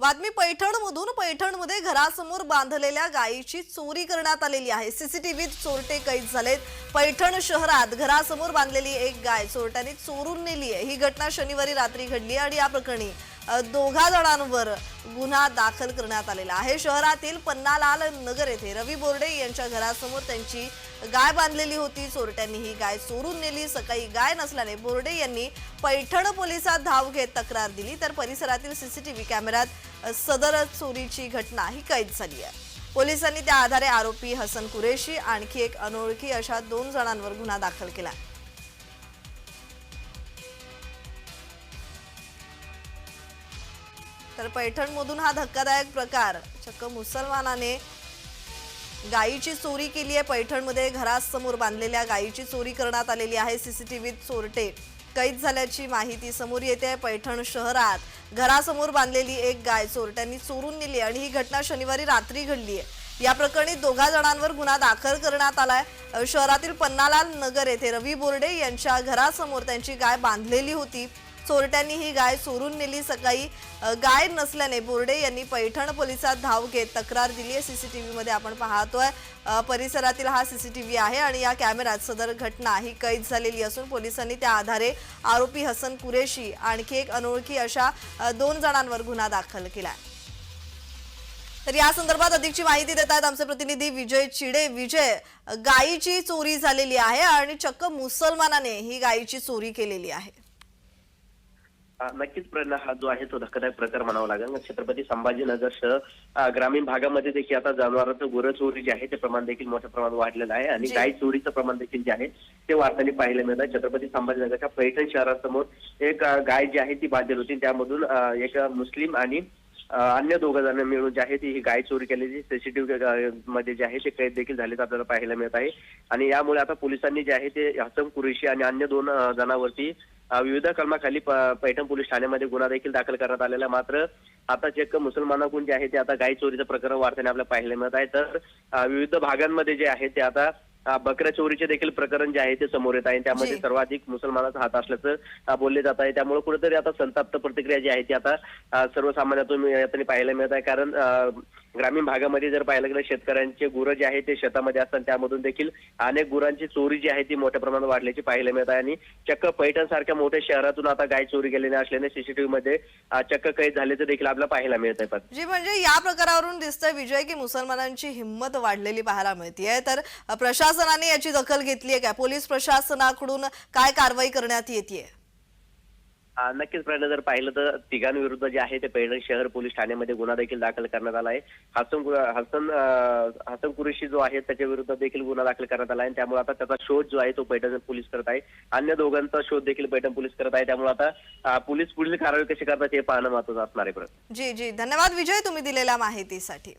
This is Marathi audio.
बातमी पैठणमधून पैठणमध्ये घरासमोर बांधलेल्या गायीची चोरी करण्यात आलेली आहे. सीसीटीव्हीत चोरटे कैद झालेत. पैठण शहरात घरासमोर बांधलेली एक गाय चोरट्याने चोरून नेली आहे. ही घटना शनिवारी रात्री घडली आणि या प्रकरणी दोघा जणांवर गुन्हा दाखल करण्यात आलेला आहे. शहरातील पन्नालाल नगर येथे रवी बोर्डे यांच्या घरासमोर त्यांची गाय बांधलेली होती. चोरट्यांनी ही गाय चोरून नेली. सकाळी गाय नसल्याने बोर्डे यांनी पैठण पोलिसात धाव घेत तक्रार दिली. तर परिसरातील सीसीटीव्ही कॅमेऱ्यात सदर चोरीची घटना ही कैद झाली आहे. पोलिसांनी त्या आधारे आरोपी हसन कुरेशी आणखी एक अनोळखी अशा दोन जणांवर गुन्हा दाखल केला तर पैठणमधून हा धक्कादायक प्रकार. चक्क मुसलमानाने गायीची चोरी केली आहे. पैठणमध्ये घरासमोर बांधलेल्या गायीची चोरी करण्यात आलेली आहे. सीसीटीव्हीत चोरटे कैद झाल्याची माहिती समोर येते आहे. पैठण शहरात घरासमोर बांधलेली एक गाय चोरट्यांनी चोरून नेली आणि ही घटना शनिवारी रात्री घडली आहे. या प्रकरणी दोघा जणांवर गुन्हा दाखल करण्यात आलाय आहे. शहरातील पन्नालाल नगर येथे रवी बोर्डे यांच्या घरासमोर त्यांची गाय बांधलेली होती. चोरट्यांनी ही गाय चोरून नेली. सकाळी गाय नसल्याने बोर्डे यांनी पैठण पोलिसात धाव घेत तक्रार दिली आहे. सीसीटीव्ही मध्ये आपण पाहतोय परिसरातील हा सीसीटीव्ही आहे आणि या कॅमेऱ्यात सदर घटना ही कैद झालेली असून पोलिसांनी त्या आधारे आरोपी हसन कुरेशी आणखी एक अनोळखी अशा दोन जणांवर गुन्हा दाखल केला तर या संदर्भात अधिकची माहिती देत आहेत आमचे प्रतिनिधी विजय चिडे. विजय गायीची चोरी झालेली आहे आणि चक्क मुसलमानाने ही गायीची चोरी केलेली आहे. नक्कीच प्रेरणा हा जो आहे तो धक्कादायक प्रकार म्हणावा लागेल. छत्रपती संभाजीनगर शहर ग्रामीण भागामध्ये देखील आता जनावरांचं गुरं चोरी जे आहे ते प्रमाण देखील मोठ्या प्रमाणात वाढलेलं आहे आणि. गाय चोरीचं प्रमाण देखील जे आहे ते वाढताना पाहायला मिळत आहे. छत्रपती संभाजीनगरच्या पैठण शहरासमोर एक गाय जी आहे ती बांधली होती. त्यामधून एक मुस्लिम आणि अन्य दोघं जण मिळून जे आहे ती ही गाय चोरी केलेली सीसीटीव्ही मध्ये जे आहे ते कैद देखील झालेत आपल्याला पाहायला मिळत आहे. आणि यामुळे आता पोलिसांनी जे आहे ते हसन कुरेशी आणि अन्य दोन जणांवरती विविध कलमाखाली पैठण पोलीस ठाण्यामध्ये गुन्हा देखील दाखल करण्यात आलेला आहे. मात्र आता चेक मुसलमानाकडून जे आहे ते आता गाई चोरीचं प्रकरण वाढताना आपल्याला पाहायला मिळत आहे तर विविध भागांमध्ये जे आहे ते आता बकऱ्या चोरीचे देखील प्रकरण जे आहे ते समोर येत आहे. त्यामध्ये. सर्वाधिक मुसलमानाचा हात असल्याचं बोलले जात आहे. त्यामुळे कुठेतरी आता संताप्त प्रतिक्रिया जी आहे ती आता सर्वसामान्यातून यातून पाहायला मिळत आहे. कारण ग्रामीण भागामध्ये जर पाहायला गेलं शेतकऱ्यांचे गुरं जे आहे ते शेतामध्ये असतात. त्यामधून देखील अनेक गुरांची चोरी जी आहे ती मोठ्या प्रमाणात वाढल्याची पाहायला मिळत आहे. आणि चक्क पैठण सारख्या मोठ्या शहरातून आता गाय चोरी गेलेली असल्याने सीसीटीव्ही मध्ये चक्क कैद झाल्याचं देखील आपल्याला पाहायला मिळत आहे जी म्हणजे या प्रकारावरून दिसतंय विजय की मुसलमानांची हिंमत वाढलेली पाहायला मिळतीये. तर अ, प्रशासनाने याची दखल घेतली आहे का? पोलीस प्रशासनाकडून काय कारवाई करण्यात येते नक्कीच. प्रयत्न जर पाहिलं तर तिघांविरुद्ध जे आहे ते पैठण शहर पोलीस ठाण्यामध्ये गुन्हा देखील दाखल करण्यात आला आहे. हसन हसन हसन कुरेशी जो आहे त्याच्या विरुद्ध देखील गुन्हा दाखल करण्यात आला आहे. त्यामुळे आता त्याचा शोध जो आहे तो पैठण पोलीस करत आहे. अन्य दोघांचा शोध देखील पैठण पोलीस करत आहे. त्यामुळे आता पोलीस पुढील कारवाई कशी करतात हे पाहणं महत्वाचं असणार आहे जी जी. धन्यवाद. विजय तुम्ही दिलेल्या माहितीसाठी.